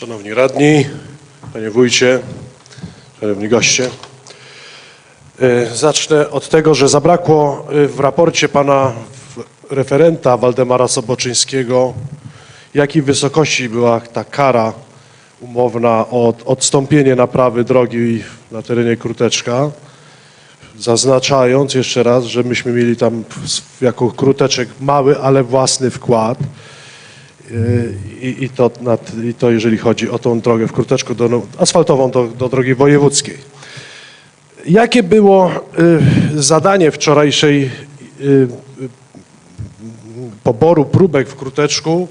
Szanowni radni, panie wójcie, szanowni goście. E, Zacznę od tego, że zabrakło e, w raporcie pana referenta Waldemara Soboczyńskiego, jakiej wysokości była ta kara umowna o odstąpienie naprawy drogi na terenie Kruteczka, zaznaczając jeszcze raz, że myśmy mieli tam jako Kruteczek mały, ale własny wkład. I, i, to, nad, I to jeżeli chodzi o tą drogę w Kruteczku do, asfaltową do, do drogi wojewódzkiej. Jakie było y, zadanie wczorajszej y, y, poboru próbek w Kruteczku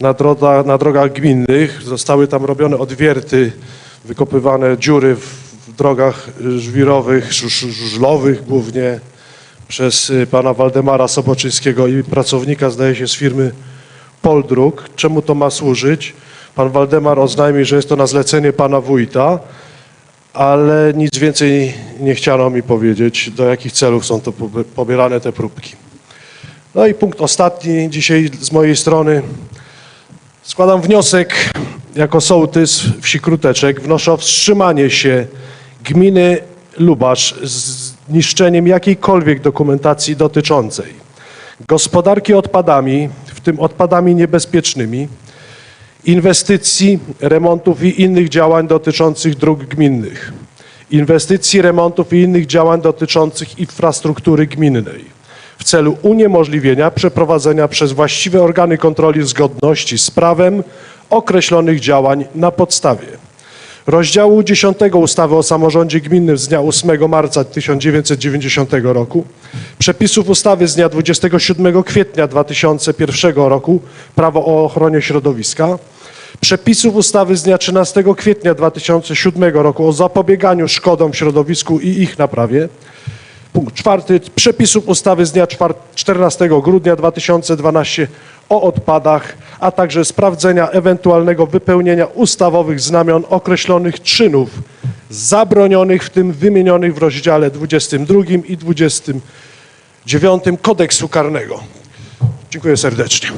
na, droga, na drogach gminnych? Zostały tam robione odwierty, wykopywane dziury w, w drogach y, żwirowych, żużlowych głównie przez y, pana Waldemara Soboczyńskiego i pracownika, zdaje się, z firmy Poldruk. Czemu to ma służyć? Pan Waldemar oznajmił, że jest to na zlecenie pana wójta, ale nic więcej nie chciano mi powiedzieć, do jakich celów są to pobierane te próbki. No i punkt ostatni dzisiaj z mojej strony. Składam wniosek jako sołtys wsi Kruteczek. Wnoszę o wstrzymanie się gminy Lubacz z niszczeniem jakiejkolwiek dokumentacji dotyczącej gospodarki odpadami, w tym odpadami niebezpiecznymi, inwestycji, remontów i innych działań dotyczących dróg gminnych, inwestycji, remontów i innych działań dotyczących infrastruktury gminnej w celu uniemożliwienia przeprowadzenia przez właściwe organy kontroli zgodności z prawem określonych działań na podstawie rozdziału 10 ustawy o samorządzie gminnym z dnia 8 marca 1990 roku, przepisów ustawy z dnia 27 kwietnia 2001 roku Prawo o ochronie środowiska, przepisów ustawy z dnia 13 kwietnia 2007 roku o zapobieganiu szkodom w środowisku i ich naprawie, Punkt czwarty. Przepisów ustawy z dnia czwar- 14 grudnia 2012 o odpadach, a także sprawdzenia ewentualnego wypełnienia ustawowych znamion określonych czynów zabronionych, w tym wymienionych w rozdziale 22 i 29 kodeksu karnego. Dziękuję serdecznie.